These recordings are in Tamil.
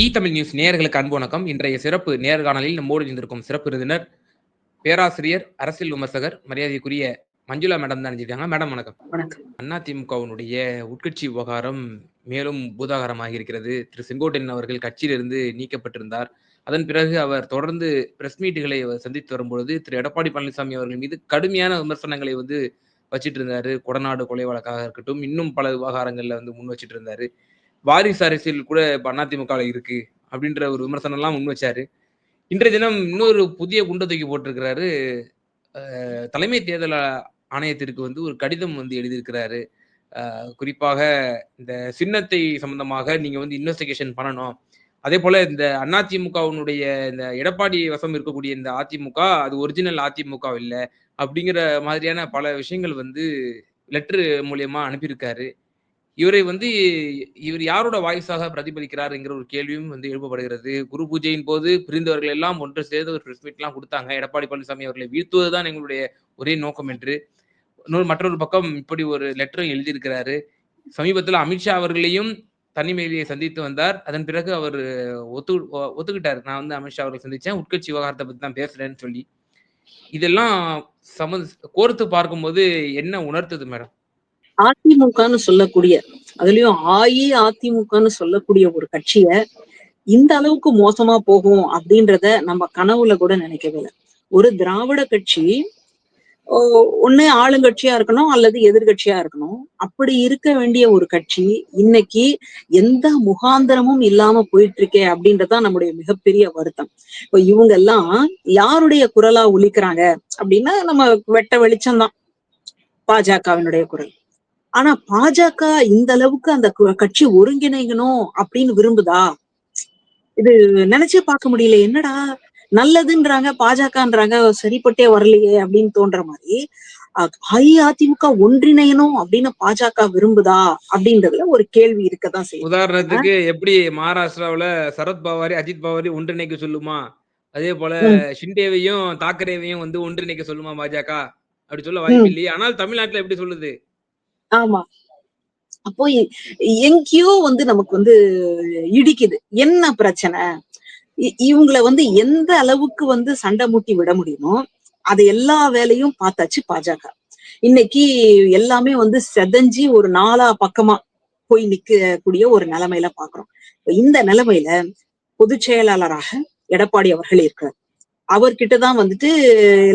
இ தமிழ் நியூஸ் நேயர்களுக்கு அன்பு வணக்கம். இன்றைய சிறப்பு நேர்காணலில் நம்மோடு இருந்திருக்கும் சிறப்பு விருந்தினர் பேராசிரியர் அரசியல் விமர்சகர் மரியாதைக்குரிய மஞ்சுளா மேடம் தான் நினைச்சிருக்காங்க மேடம் வணக்கம். வணக்கம். அதிமுகவினுடைய உட்கட்சி விவகாரம் மேலும் பூதாகரமாக இருக்கிறது. திரு செங்கோட்டையன் அவர்கள் கட்சியிலிருந்து நீக்கப்பட்டிருந்தார். அதன் பிறகு அவர் தொடர்ந்து பிரஸ் மீட்டுகளை சந்தித்து வரும்பொழுது திரு எடப்பாடி பழனிசாமி அவர்கள் மீது கடுமையான விமர்சனங்களை வந்து வச்சிட்டு இருந்தாரு கொடநாடு கொலை வழக்காக இருக்கட்டும் இன்னும் பல விவகாரங்கள்ல வந்து முன் வச்சிட்டு இருந்தாரு வாரிசு அரசியல் கூட இப்ப அதிமுக இருக்கு அப்படின்ற ஒரு விமர்சனம் எல்லாம் முன் வச்சாரு. இன்றைய தினம் இன்னொரு புதிய குண்டை தூக்கி போட்டிருக்கிறாரு. தலைமை தேர்தல் ஆணையத்திற்கு வந்து ஒரு கடிதம் வந்து எழுதியிருக்கிறாரு. குறிப்பாக இந்த சின்னத்தை சம்பந்தமாக நீங்க வந்து இன்வெஸ்டிகேஷன் பண்ணணும். அதே போல இந்த அதிமுகவினுடைய இந்த எடப்பாடி வசம் இருக்கக்கூடிய இந்த அதிமுக அது ஒரிஜினல் அதிமுக இல்லை அப்படிங்கிற மாதிரியான பல விஷயங்கள் வந்து லெட்டர் மூலியமா அனுப்பியிருக்காரு. இவரை வந்து இவர் யாரோட வாய்ஸாக பிரதிபலிக்கிறார் என்கிற ஒரு கேள்வியும் வந்து எழுப்பப்படுகிறது. குரு பூஜையின் போது பிரிந்தவர்கள் எல்லாம் ஒன்று சேர்ந்து ஒரு பிரஸ் கொடுத்தாங்க. எடப்பாடி பழனிசாமி அவர்களை வீழ்த்துவதுதான் எங்களுடைய ஒரே நோக்கம் என்று. இன்னொரு மற்றொரு பக்கம் இப்படி ஒரு லெட்டரும் எழுதியிருக்கிறாரு. சமீபத்தில் அமித்ஷா அவர்களையும் தனிமையிலேயே சந்தித்து வந்தார். அதன் பிறகு அவர் ஒத்து ஒத்துக்கிட்டார். நான் வந்து அமித்ஷா அவர்களை சந்திச்சேன். உட்கட்சி விவகாரத்தை பத்தி தான் பேசுறேன்னு சொல்லி. இதெல்லாம் சம கோர்த்து பார்க்கும்போது என்ன உணர்த்துது மேடம் அதிமுகன்னு சொல்லக்கூடிய அதுலயும் அஇஅதிமுகன்னு சொல்லக்கூடிய ஒரு கட்சிய இந்த அளவுக்கு மோசமா போகும் அப்படின்றத நம்ம கனவுல கூட நினைக்கவே இல்லை. ஒரு திராவிட கட்சி ஒண்ணு ஆளுங்கட்சியா இருக்கணும் அல்லது எதிர்கட்சியா இருக்கணும். அப்படி இருக்க வேண்டிய ஒரு கட்சி இன்னைக்கு எந்த முகாந்திரமும் இல்லாம போயிட்டு இருக்கே அப்படின்றதுதான் நம்முடைய மிகப்பெரிய வருத்தம். இப்போ இவங்க எல்லாம் யாருடைய குரலா ஒழிக்கிறாங்க அப்படின்னா நம்ம வெட்ட வெளிச்சம்தான். பாஜகவினுடைய குரல். ஆனா பாஜக இந்த அளவுக்கு அந்த கட்சி ஒருங்கிணைக்கணும் அப்படின்னு விரும்புதா? இது நினைச்சே பார்க்க முடியல. என்னடா நல்லதுன்றாங்க பாஜகன்றாங்க சரிப்பட்டே வரலையே அப்படின்னு தோன்ற மாதிரி அஇஅதிமுக ஒன்றிணையணும் அப்படின்னு பாஜக விரும்புதா அப்படின்றதுல ஒரு கேள்வி இருக்கதான் செய்யும் உதாரணத்துக்கு எப்படி மகாராஷ்டிராவுல சரத் பவாரி அஜித் பவாரி ஒன்றிணைக்க சொல்லுமா? அதே போல ஷிண்டேவையும் தாக்கரேவையும் வந்து ஒன்றிணைக்க சொல்லுமா பாஜக? அப்படி சொல்ல வாய்ப்பு இல்லையே ஆனால் தமிழ்நாட்டுல எப்படி சொல்லுது? ஆமா. அப்போ எங்கேயோ வந்து நமக்கு வந்து இடிக்குது. என்ன பிரச்சனை? இவங்களை வந்து எந்த அளவுக்கு வந்து சண்டை மூட்டி விட முடியுமோ அது எல்லா வேலையும் பார்த்தாச்சு பாஜக. இன்னைக்கு எல்லாமே வந்து செதஞ்சி ஒரு நாலா பக்கமா போய் நிக்கக்கூடிய ஒரு நிலைமையில பாக்குறோம். இந்த நிலைமையில பொதுச் செயலாளராக எடப்பாடி அவர்கள் இருக்கிறார். அவர்கிட்டதான் வந்துட்டு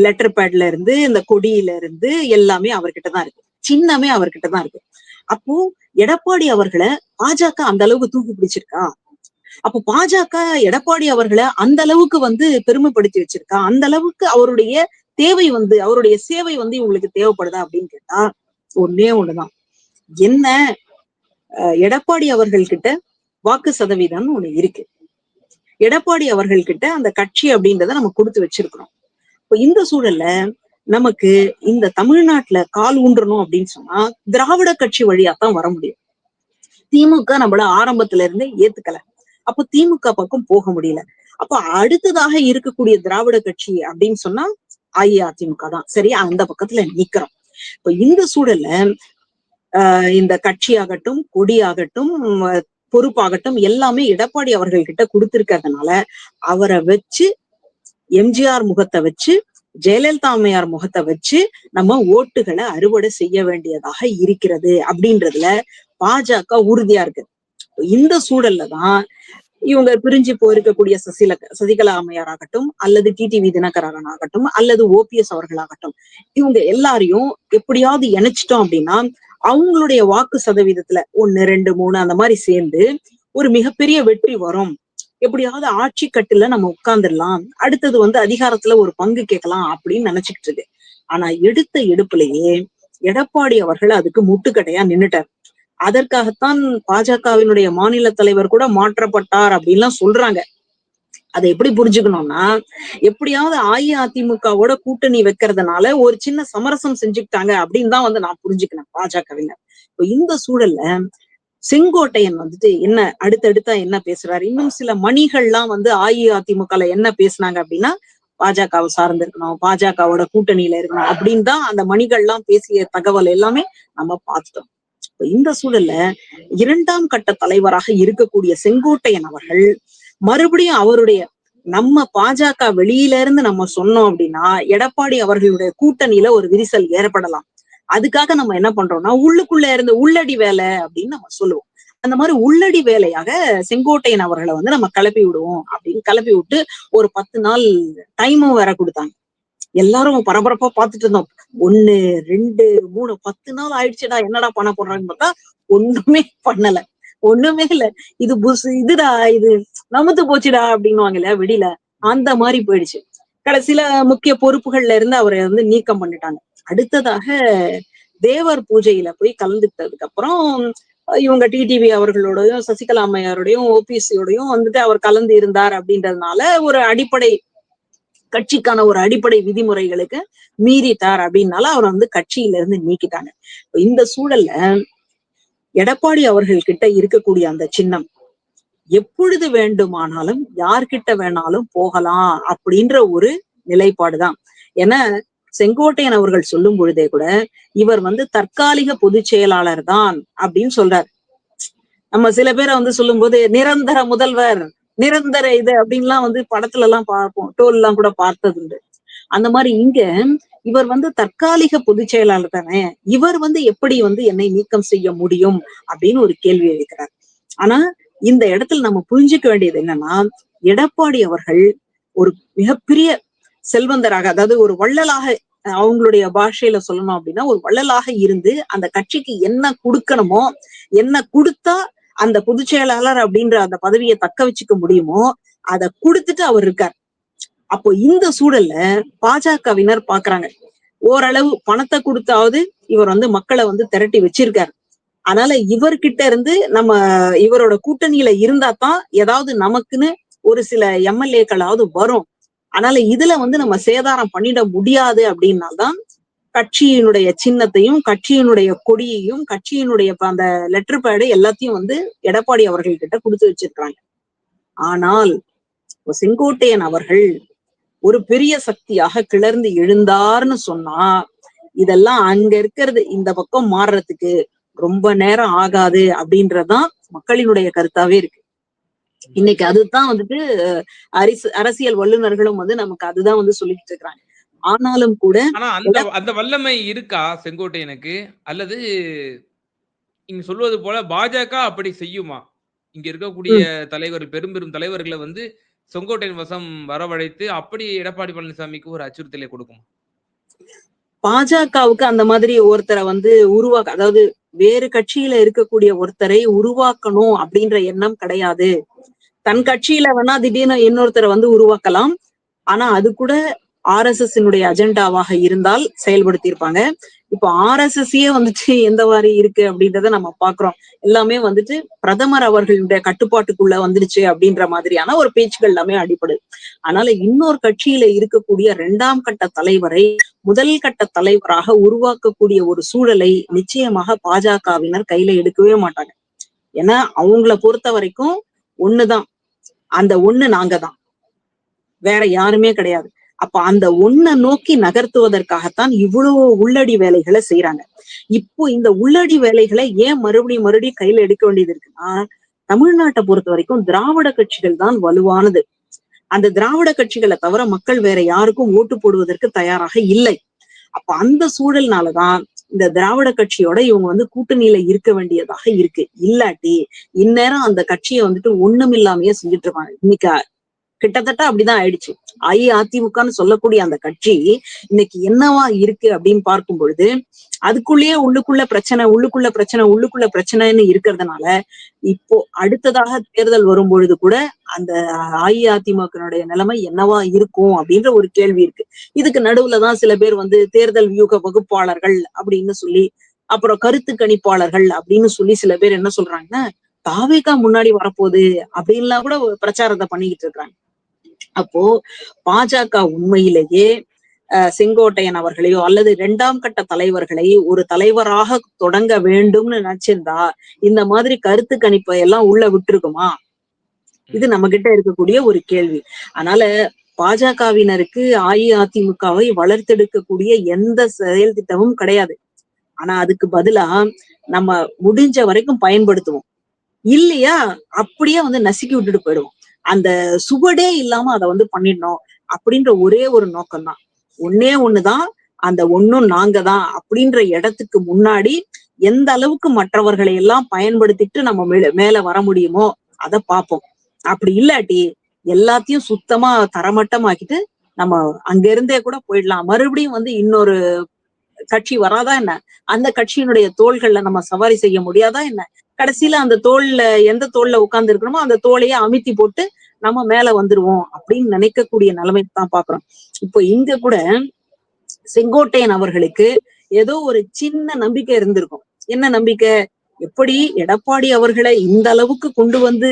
லெட்டர் பேட்ல இருந்து இந்த கொடியில இருந்து எல்லாமே அவர்கிட்ட தான் இருக்கு. சின்னமே அவர்கிட்ட தான் இருக்கு. அப்போ எடப்பாடி அவர்களை பாஜக அந்த அளவுக்கு தூக்கி பிடிச்சிருக்கா? அப்போ பாஜக எடப்பாடி அவர்களை அந்த அளவுக்கு வந்து பெருமைப்படுத்தி வச்சிருக்கா? அந்த அளவுக்கு அவருடைய தேவை வந்து அவருடைய சேவை வந்து இவங்களுக்கு தேவைப்படுதா அப்படின்னு கேட்டா ஒன்னே ஒண்ணுதான். என்ன எடப்பாடி அவர்கள் கிட்ட வாக்கு சதவீதம்னு ஒண்ணு இருக்கு. எடப்பாடி அவர்கள் கிட்ட அந்த கட்சி அப்படின்றத நம்ம கொடுத்து வச்சிருக்கிறோம். இப்போ இந்த சூழல்ல நமக்கு இந்த தமிழ்நாட்டுல கால் ஊன்றணும் அப்படின்னு சொன்னா திராவிட கட்சி வழியா தான் வர முடியும். திமுக நம்மள ஆரம்பத்துல இருந்தே ஏத்துக்கல. அப்போ திமுக பக்கம் போக முடியல. அப்ப அடுத்ததாக இருக்கக்கூடிய திராவிட கட்சி அப்படின்னு சொன்னா அஇஅதிமுக தான். சரி அந்த பக்கத்துல நிக்கிறோம். இப்ப இந்த சூழல்ல ஆஹ் இந்த கட்சியாகட்டும் கொடியாகட்டும் பொறுப்பாகட்டும் எல்லாமே எடப்பாடி அவர்கள் கிட்ட கொடுத்திருக்கிறதுனால அவரை வச்சு எம்ஜிஆர் முகத்தை வச்சு ஜெயலலிதா அம்மையார் முகத்தை வச்சு நம்ம ஓட்டுகளை அறுவடை செய்ய வேண்டியதாக இருக்கிறது அப்படின்றதுல பாஜக உறுதியா இருக்கு. இந்த சூழல்ல தான் இவங்க பிரிஞ்சு போயிருக்கக்கூடிய சசில சசிகலா அம்மையார் ஆகட்டும் அல்லது டிடிவி தினகரன் ஆகட்டும் அல்லது ஓபிஎஸ் அவர்களாகட்டும் இவங்க எல்லாரையும் எப்படியாவது இணைச்சிட்டோம் அப்படின்னா அவங்களுடைய வாக்கு சதவீதத்துல ஒன்னு ரெண்டு மூணு அந்த மாதிரி சேர்ந்து ஒரு மிகப்பெரிய வெற்றி வரும். எப்படியாவது ஆட்சி கட்டுல நம்ம உட்கார்ந்துடலாம். அடுத்தது வந்து அதிகாரத்துல ஒரு பங்கு கேட்கலாம் அப்படின்னு நினைச்சுக்கிட்டு இருக்கு. ஆனா எடுத்த எடுப்புலயே எடப்பாடி அவர்கள் அதுக்கு முட்டுக்கட்டையா நின்னுட்டார். அதற்காகத்தான் பாஜகவினுடைய மாநில தலைவர் கூட மாற்றப்பட்டார் அப்படின்லாம் சொல்றாங்க. அதை எப்படி புரிஞ்சுக்கணும்னா எப்படியாவது அஇஅதிமுகவோட கூட்டணி வைக்கிறதுனால ஒரு சின்ன சமரசம் செஞ்சுக்கிட்டாங்க அப்படின்னு தான் வந்து நான் புரிஞ்சுக்கினேன் பாஜகவினர். இப்போ இந்த சூழல்ல செங்கோட்டையன் வந்துட்டு என்ன அடுத்தடுத்தா என்ன பேசுறாரு? இன்னும் சில மணிகள்லாம் வந்து அஇஅதிமுகல என்ன பேசுனாங்க அப்படின்னா பாஜகவை சார்ந்து இருக்கணும் பாஜகவோட கூட்டணியில இருக்கணும் அப்படின்னு தான் அந்த மணிகள்லாம் பேசிய தகவல் எல்லாமே நம்ம பார்த்துட்டோம் இப்ப இந்த சூழல்ல இரண்டாம் கட்ட தலைவராக இருக்கக்கூடிய செங்கோட்டையன் அவர்கள் மறுபடியும் அவருடைய நம்ம பாஜக வெளியில இருந்து நம்ம சொன்னோம் அப்படின்னா எடப்பாடி அவர்களுடைய கூட்டணியில ஒரு விரிசல் ஏற்படலாம். அதுக்காக நம்ம என்ன பண்றோம்னா உள்ளுக்குள்ள இருந்த உள்ளடி வேலை அப்படின்னு நம்ம சொல்லுவோம். அந்த மாதிரி உள்ளடி வேலையாக செங்கோட்டையன் அவர்களை வந்து நம்ம கிளப்பி விடுவோம் அப்படின்னு கிளப்பி விட்டு ஒரு பத்து நாள் டைமும் வேற கொடுத்தாங்க. எல்லாரும் பரபரப்பா பார்த்துட்டு இருந்தோம். ஒண்ணு ரெண்டு மூணு பத்து நாள் ஆயிடுச்சுடா என்னடா பண்ண போடுறாங்கன்னு பார்த்தா ஒண்ணுமே பண்ணல. ஒண்ணுமே இல்ல. இது புஸ் இதுடா இது நமுத்து போச்சுடா அப்படின்னுவாங்க இல்லையா வெளியில அந்த மாதிரி போயிடுச்சு. கடைசியில முக்கிய பொறுப்புகள்ல இருந்து அவரை வந்து நீக்கம் பண்ணிட்டாங்க. அடுத்ததாக தேவர் பூஜையில போய் கலந்துக்கிட்டதுக்கு அப்புறம் இவங்க டிடிவி அவர்களோடையும் சசிகலா அம்மையாரோடையும் ஓபிசியோடையும் வந்துட்டு அவர் கலந்து இருந்தார் அப்படின்றதுனால ஒரு அடிப்படை கட்சிக்கான ஒரு அடிப்படை விதிமுறைகளுக்கு மீறிட்டார் அப்படின்னால அவரை வந்து கட்சியில இருந்து நீக்கிட்டாங்க. இந்த சூழல்ல எடப்பாடி அவர்கள் கிட்ட இருக்கக்கூடிய அந்த சின்னம் எப்பொழுது வேண்டுமானாலும் யார்கிட்ட வேணாலும் போகலாம் அப்படின்ற ஒரு நிலைப்பாடுதான். ஏன்னா செங்கோட்டையன் அவர்கள் சொல்லும் பொழுதே கூட இவர் வந்து தற்காலிக பொதுச் செயலாளர் தான் அப்படின்னு சொல்றாரு. நம்ம சில பேரை வந்து சொல்லும் போது நிரந்தர முதல்வர் நிரந்தர இது அப்படின்லாம் வந்து படத்துல எல்லாம் பார்ப்போம். டோல் எல்லாம் கூட பார்த்தது உண்டு அந்த மாதிரி இங்க இவர் வந்து தற்காலிக பொதுச் செயலாளர் தானே இவர் வந்து எப்படி வந்து என்னை நீக்கம் செய்ய முடியும் அப்படின்னு ஒரு கேள்வி எழுக்கிறார். ஆனா இந்த இடத்துல நம்ம புரிஞ்சுக்க வேண்டியது என்னன்னா எடப்பாடி அவர்கள் ஒரு மிகப்பெரிய செல்வந்தராக அதாவது ஒரு வள்ளலாக அவங்களுடைய பாஷையில சொல்லணும் அப்படின்னா ஒரு வள்ளலாக இருந்து அந்த கட்சிக்கு என்ன கொடுக்கணுமோ என்ன கொடுத்தா அந்த பொதுச் செயலாளர் அப்படின்ற அந்த பதவியை தக்க வச்சுக்க முடியுமோ அதை கொடுத்துட்டு அவர் இருக்கார். அப்போ இந்த சூழல்ல பாஜகவினர் பாக்குறாங்க. ஓரளவு பணத்தை கொடுத்தாவது இவர் வந்து மக்களை வந்து திரட்டி வச்சிருக்காரு. அதனால இவர்கிட்ட இருந்து நம்ம இவரோட கூட்டணியில இருந்தா தான் ஏதாவது நமக்குன்னு ஒரு சில எம்எல்ஏக்களாவது வரும். அதனால இதுல வந்து நம்ம சேதாரம் பண்ணிட முடியாது அப்படின்னால்தான் கட்சியினுடைய சின்னத்தையும் கட்சியினுடைய கொடியையும் கட்சியினுடைய அந்த லெட்டர் பேடு எல்லாத்தையும் வந்து எடப்பாடி அவர்கள் கிட்ட கொடுத்து வச்சிருக்காங்க ஆனால் செங்கோட்டையன் அவர்கள் ஒரு பெரிய சக்தியாக கிளர்ந்து எழுந்தார்னு சொன்னா இதெல்லாம் அங்க இருக்கிறது இந்த பக்கம் மாறுறதுக்கு ரொம்ப நேரம் ஆகாது அப்படின்றதுதான் மக்களினுடைய கருத்தாவே இருக்கு. இன்னைக்கு அதுதான் வந்துட்டு அரிசு அரசியல் வல்லுநர்களும் வந்து நமக்கு அதுதான் வந்து சொல்லிட்டு இருக்கிறாங்க. ஆனாலும் கூட அந்த அந்த வல்லமை இருக்கா செங்கோட்டையனுக்கு? அல்லது நீங்க சொல்வது போல பாஜக அப்படி செய்யுமா? இங்க இருக்கக்கூடிய தலைவர் பெரும் பெரும் தலைவர்களை வந்து செங்கோட்டையன் வசம் வரவழைத்து அப்படி எடப்பாடி பழனிசாமிக்கு ஒரு அச்சுறுத்தலை கொடுக்குமா? பாஜகவுக்கு அந்த மாதிரி ஒருத்தரை வந்து உருவாக்க அதாவது வேறு கட்சியில இருக்கக்கூடிய ஒருத்தரை உருவாக்கணும் அப்படின்ற எண்ணம் கிடையாது. தன் கட்சியில வேணா திடீர்னு இன்னொருத்தரை வந்து உருவாக்கலாம். ஆனா அது கூட ஆர் எஸ் எஸ் அஜெண்டாவாக இருந்தால் செயல்படுத்தியிருப்பாங்க. இப்போ ஆர் எஸ் எஸ்ஸே வந்துட்டு எந்த மாதிரி இருக்கு அப்படின்றத நம்ம பாக்குறோம் எல்லாமே வந்துட்டு பிரதமர் அவர்களுடைய கட்டுப்பாட்டுக்குள்ள வந்துருச்சு அப்படின்ற மாதிரியான ஒரு பேச்சுக்கள் எல்லாமே அடிப்படுது அதனால இன்னொரு கட்சியில இருக்கக்கூடிய இரண்டாம் கட்ட தலைவரை முதல் கட்ட தலைவராக உருவாக்கக்கூடிய ஒரு சூழலை நிச்சயமாக பாஜகவினர் கையில எடுக்கவே மாட்டாங்க. ஏன்னா அவங்கள பொறுத்த வரைக்கும் ஒண்ணுதான். அந்த ஒண்ணு நாங்க தான் வேற யாருமே கிடையாது. அப்ப அந்த ஒன்ன நோக்கி நகர்த்துவதற்காகத்தான் இவ்வளவு உள்ளடி வேலைகளை செய்யறாங்க இப்போ இந்த உள்ளடி வேலைகளை ஏன் மறுபடியும் மறுபடியும் கையில எடுக்க வேண்டியது இருக்குன்னா தமிழ்நாட்டை பொறுத்த வரைக்கும் திராவிட கட்சிகள் தான் வலுவானது. அந்த திராவிட கட்சிகளை தவிர மக்கள் வேற யாருக்கும் ஓட்டு போடுவதற்கு தயாராக இல்லை. அப்ப அந்த சூழல்னாலதான் இந்த திராவிட கட்சியோட இவங்க வந்து கூட்டணியில இருக்க வேண்டியதாக இருக்கு. இல்லாட்டி இந்நேரம் அந்த கட்சியை வந்துட்டு ஒண்ணுமில்லாமையே செஞ்சுட்டு இருப்பாங்க. இன்னைக்கு கிட்டத்தட்ட அப்படிதான் ஆயிடுச்சு. அஇஅதிமுகன்னு சொல்லக்கூடிய அந்த கட்சி இன்னைக்கு என்னவா இருக்கு அப்படின்னு பார்க்கும் பொழுது அதுக்குள்ளேயே உள்ளுக்குள்ள பிரச்சனை உள்ளுக்குள்ள பிரச்சனை உள்ளுக்குள்ள பிரச்சனைன்னு இருக்கிறதுனால இப்போ அடுத்ததாக தேர்தல் வரும் பொழுது கூட அந்த அஇஅதிமுகனுடைய நிலைமை என்னவா இருக்கும் அப்படின்ற ஒரு கேள்வி இருக்கு. இதுக்கு நடுவுலதான் சில பேர் வந்து தேர்தல் வியூக வகுப்பாளர்கள் அப்படின்னு சொல்லி அப்புறம் கருத்து கணிப்பாளர்கள் அப்படின்னு சொல்லி சில பேர் என்ன சொல்றாங்கன்னா தாவேக்கா முன்னாடி வரப்போகுது அப்படின்லாம் கூட பிரச்சாரத்தை பண்ணிக்கிட்டு இருக்காங்க அப்போ பாஜக உண்மையிலேயே செங்கோட்டையன் அவர்களையோ அல்லது இரண்டாம் கட்ட தலைவர்களை ஒரு தலைவராக தொடங்க வேண்டும்னு நினைச்சிருந்தா இந்த மாதிரி கருத்து கணிப்பை எல்லாம் உள்ள விட்டுருக்குமா? இது நம்ம கிட்ட இருக்கக்கூடிய ஒரு கேள்வி. அதனால பாஜகவினருக்கு அஇஅதிமுகவை வளர்த்தெடுக்கக்கூடிய எந்த செயல் திட்டமும் கிடையாது. ஆனா அதுக்கு பதிலா நம்ம முடிஞ்ச வரைக்கும் பயன்படுத்துவோம். இல்லையா? அப்படியே வந்து நசுக்கி விட்டுட்டு போயிடுவோம். அந்த சுவடே இல்லாம அதை வந்து பண்ணிடணும் அப்படின்ற ஒரே ஒரு நோக்கம் தான் ஒன்னே ஒண்ணுதான் அந்த ஒண்ணும் நாங்க தான் அப்படின்ற இடத்துக்கு முன்னாடி எந்த அளவுக்கு மற்றவர்களை எல்லாம் பயன்படுத்திட்டு நம்ம மேல மேல வர முடியுமோ அதை பார்ப்போம். அப்படி இல்லாட்டி எல்லாத்தையும் சுத்தமா தரமட்டமாக்கிட்டு நம்ம அங்க இருந்தே கூட போயிடலாம். மறுபடியும் வந்து இன்னொரு கட்சி வராதா என்ன? அந்த கட்சியினுடைய தோள்கள்ல நம்ம சவாரி செய்ய முடியாதா என்ன? கடைசியில அந்த தோல்ல எந்த தோல்ல உட்கார்ந்து இருக்கிறோமோ அந்த தோலையே அமித்தி போட்டு நம்ம மேல வந்துருவோம் அப்படின்னு நினைக்கக்கூடிய நிலைமை தான் பாக்குறோம் இப்போ இங்க கூட செங்கோட்டையன் அவர்களுக்கு ஏதோ ஒரு சின்ன நம்பிக்கை இருந்திருக்கும். என்ன நம்பிக்கை? எப்படி எடப்பாடி அவர்களை இந்த அளவுக்கு கொண்டு வந்து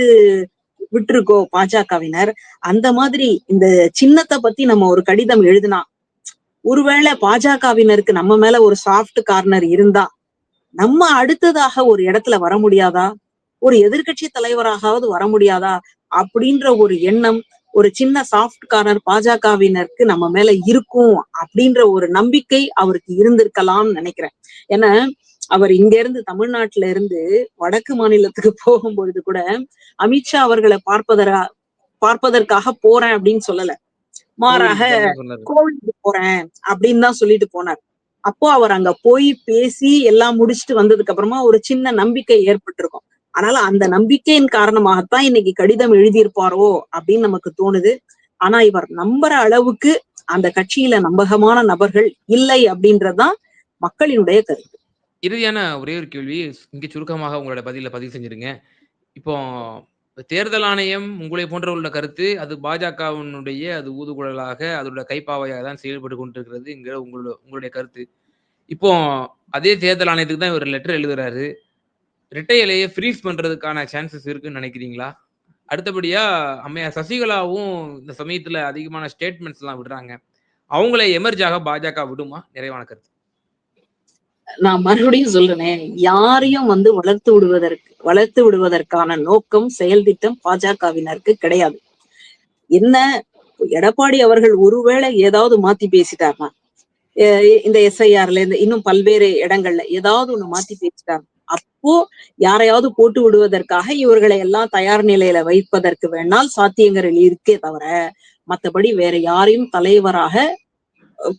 விட்டுருக்கோ பாஜகவினர்? அந்த மாதிரி இந்த சின்னத்தை பத்தி நம்ம ஒரு கடிதம் எழுதினா ஒருவேளை பாஜகவினருக்கு நம்ம மேல ஒரு சாஃப்ட் கார்னர் இருந்தா நம்ம அடுத்ததாக ஒரு இடத்துல வர முடியாதா? ஒரு எதிர்கட்சி தலைவராகாவது வர முடியாதா? அப்படின்ற ஒரு எண்ணம் ஒரு சின்ன சாஃப்ட் கார்னர் பாஜகவினருக்கு நம்ம மேல இருக்கும் அப்படின்ற ஒரு நம்பிக்கை அவருக்கு இருந்திருக்கலாம்னு நினைக்கிறேன். ஏன்னா அவர் இங்க இருந்து தமிழ்நாட்டுல இருந்து வடக்கு மாநிலத்துக்கு போகும்பொழுது கூட அமித்ஷா அவர்களை பார்ப்பதரா பார்ப்பதற்காக போறேன் அப்படின்னு சொல்லல. மாறாக கோவிலுக்கு போறேன் அப்படின்னு தான் சொல்லிட்டு போனார். அப்போ அவர் அங்க போய் பேசி எல்லாம் முடிச்சுட்டு வந்ததுக்கு அப்புறமா ஒரு சின்ன நம்பிக்கை ஏற்பட்டிருக்கும். அதனால அந்த நம்பிக்கையின் காரணமாகத்தான் இன்னைக்கு கடிதம் எழுதியிருப்பாரோ அப்படின்னு நமக்கு தோணுது. ஆனா இவர் நம்புற அளவுக்கு அந்த கட்சியில நம்பகமான நபர்கள் இல்லை அப்படின்றதுதான் மக்களினுடைய கருத்து. இறுதியான ஒரே ஒரு கேள்வி இங்க சுருக்கமாக உங்களோட பதில பதிவு செஞ்சிருங்க. இப்போ தேர்தல் ஆணையம் உங்களை போன்ற கருத்து அது பாஜகவினுடைய அது ஊதுகுழலாக அதோட கைப்பாவையாக தான் செயல்பட்டு கொண்டிருக்கிறதுங்கிற உங்களோட உங்களுடைய கருத்து. இப்போ அதே தேர்தல் ஆணையத்துக்கு தான் இவர் லெட்டர் எழுதுறாரு. ரெட்டை இலையை ஃப்ரீஸ் பண்றதுக்கான சான்சஸ் இருக்குன்னு நினைக்கிறீங்களா? அடுத்தபடியா அம்மையா சசிகலாவும் இந்த சமயத்துல அதிகமான ஸ்டேட்மெண்ட்ஸ் எல்லாம் விடுறாங்க. அவங்கள எமர்ஜாக பாஜக விடுமா? நிறைவான கருத்து. நான் மறுபடியும் சொல்றேன் யாரையும் வந்து வளர்த்து விடுவதற்கு வளர்த்து விடுவதற்கான நோக்கம் செயல் திட்டம் பாஜகவினருக்கு கிடையாது. என்ன எடப்பாடி அவர்கள் ஒருவேளை ஏதாவது மாத்தி பேசிட்டார்னா இந்த எஸ்ஐஆர்ல இந்த இன்னும் பல்வேறு இடங்கள்ல ஏதாவது ஒண்ணு மாத்தி பேசிட்டார் அப்போ யாரையாவது போட்டு விடுவதற்காக இவர்களை எல்லாம் தயார் நிலையில வைப்பதற்கு வேணால் சாத்தியங்கள் இருக்கே தவிர மத்தபடி வேற யாரையும் தலைவராக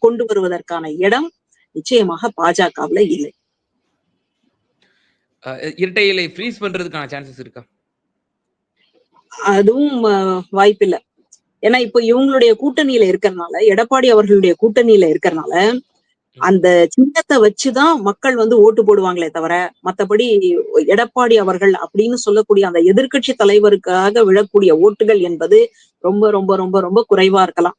கொண்டு வருவதற்கான இடம் நிச்சயமாக பாஜகவுல இல்லை. இரட்டை இலை ஃப்ரீஸ் பண்றதுக்கான சான்சஸ் இருக்கா? அதுவும் வாய்ப்பில்லை. ஏன்னா இப்ப இவங்களுடைய கூட்டணியில இருக்கிறதுனால எடப்பாடி அவர்களுடைய கூட்டணியில இருக்கிறதுனால அந்த சின்னத்தை வச்சுதான் மக்கள் வந்து ஓட்டு போடுவாங்களே தவிர மத்தபடி எடப்பாடி அவர்கள் அப்படின்னு சொல்லக்கூடிய அந்த எதிர்கட்சி தலைவருக்காக விழக்கூடிய ஓட்டுகள் என்பது ரொம்ப ரொம்ப ரொம்ப ரொம்ப குறைவா இருக்கலாம்.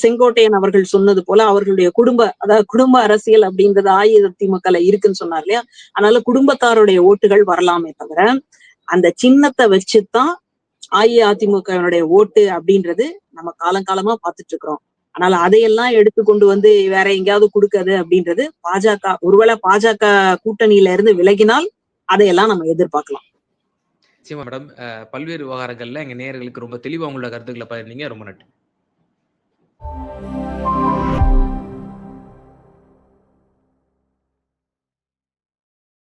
செங்கோட்டையன் அவர்கள் சொன்னது போல அவர்களுடைய குடும்ப அதாவது குடும்ப அரசியல் அப்படின்றது அஇஅதிமுகல இருக்குன்னு சொன்னார் இல்லையா? அதனால குடும்பத்தாருடைய ஓட்டுகள் வரலாமே தவிர அந்த சின்னத்தை வச்சுதான் அஇஅதிமுகவினுடைய ஓட்டு அப்படின்றது நம்ம காலங்காலமா பார்த்துட்டு இருக்கிறோம் அதனால அதையெல்லாம் எடுத்து கொண்டு வந்து வேற எங்கேயாவது கொடுக்கறது அப்படின்றது பாஜக ஒருவேளை பாஜக கூட்டணியில இருந்து விலகினால் அதையெல்லாம் நம்ம எதிர்பார்க்கலாம். நிச்சயமா மேடம் பல்வேறு விவகாரங்கள்ல எங்க நேர்களுக்கு ரொம்ப தெளிவா உங்களோட கருத்துக்களை பகிர்ந்தீங்க. ரொம்ப நன்றி. Thank you.